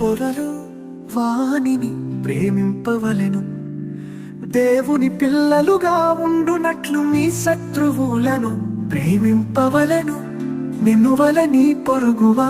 పొరలు వానిని ప్రేమింపవలెను. దేవుని పిల్లలుగా ఉండునట్లు మీ శత్రువులను ప్రేమింపవలెను. నిన్నువల నీ పొరుగువా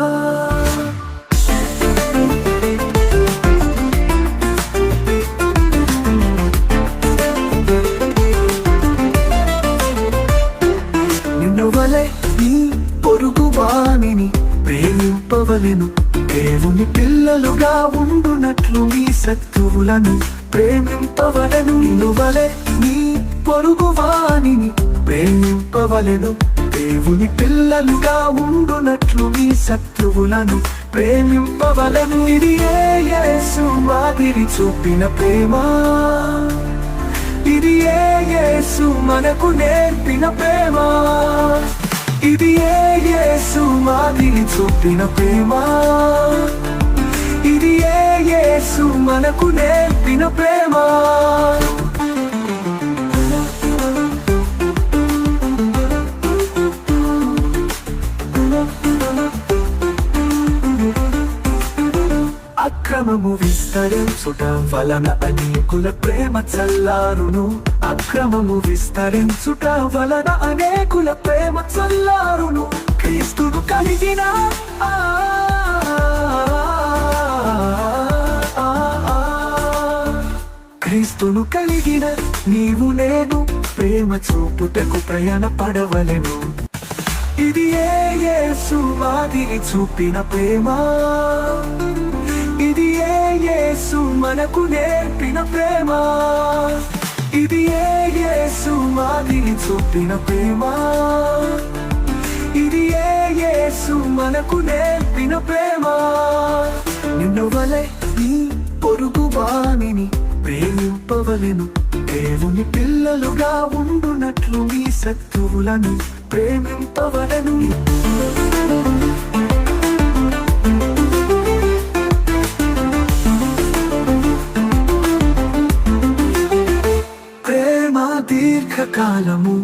ప్రేమింపవలెను దేవుని పిల్లలుగా ఉండునట్లు మీ శత్రువులను ప్రేమింపవలను. నువ్వలే వలె నీ పొరుగు వాణిని ప్రేమింపవలెను. దేవుని పిల్లలుగా ఉండునట్లు మీ శత్రువులను ప్రేమింపవలను. ఇది ఏసు మాదిరి చూపిన ప్రేమ. ఇది ఏసు మనకు నేర్పిన ప్రేమ. ఇది ఏ యేసు మాదిరి చూపిన ప్రేమ? ఇది ఏ యేసు మనకు నేర్పిన ప్రేమ? అక్రమము విస్తరించుట వలన అనేకుల ప్రేమ చల్లారును. అక్రమము విస్తరించుట వలన అనేకుల ప్రేమ చల్లారును. క్రీస్తును కలిగిన క్రీస్తును కలిగిన నీవు నేను ప్రేమ చూపుటకు ప్రయాణ పడవలెను. ఇది ఏ యేసు మాదిరి చూపిన ప్రేమ? యేసు మనకు నేర్పిన ప్రేమ. ఇది ఏ యేసు మాదిరి చూపిన ప్రేమ. ఇది ఏ యేసు మనకు నేర్పిన ప్రేమ. నిన్ను వలె నీ పొరుగు వాణిని ప్రేమింపవలను. దేవుని పిల్లలుగా ఉండునట్లు మీ శత్రువులను ప్రేమింపవలను. దీర్ఘకాలము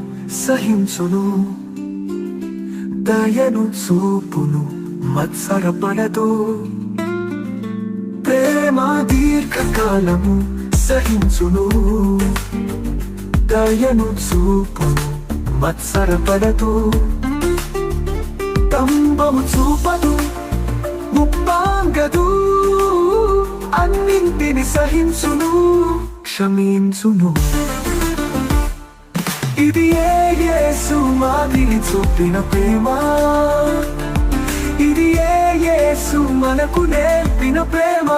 సహించును దయను చూపును మత్సరపడదు. ప్రేమ దీర్ఘకాలము సహించును దయను చూపును మత్సరపడదు. తంబము చూపదు ముప్పాంగదు అన్నింటిని సహించును క్షమించును. ఇది ఏ యేసు మాదిరి చూపిన ప్రేమ? ఇది ఏ యేసు మనకు నేర్పిన ప్రేమ?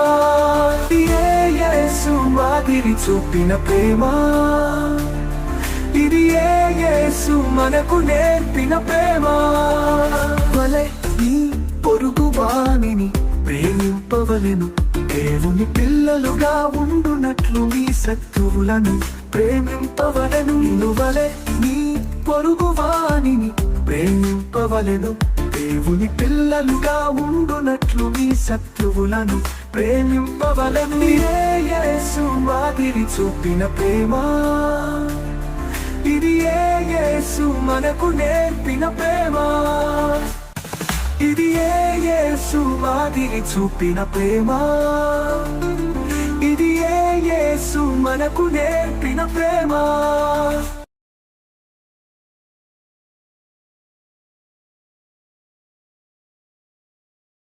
ఇది ఏ యేసు మాదిరి చూపిన ప్రేమ? ఇది ఏ యేసు మనకు నేర్పిన ప్రేమ? వలె నీ పొరుగు వాణిని ప్రేమింపవలెను. దేవుని పిల్లలుగా ఉండునట్లు మీ శత్రువులను ప్రేమింపవలను. వలె నీ పొరుగు వాణిని ప్రేమింపవలెను. దేవుని పిల్లలుగా ఉండునట్లు మీ శత్రువులను ప్రేమింపవలెను. యేసు మాదిరి చూపిన ప్రేమ. ఇది ఏ యేసు మనకు నేర్పిన ప్రేమ. ఇది ఏ యేసు మాదిరి చూపిన ప్రేమ. ఇది ఏ యేసు మనకు నేర్పిన ప్రేమ.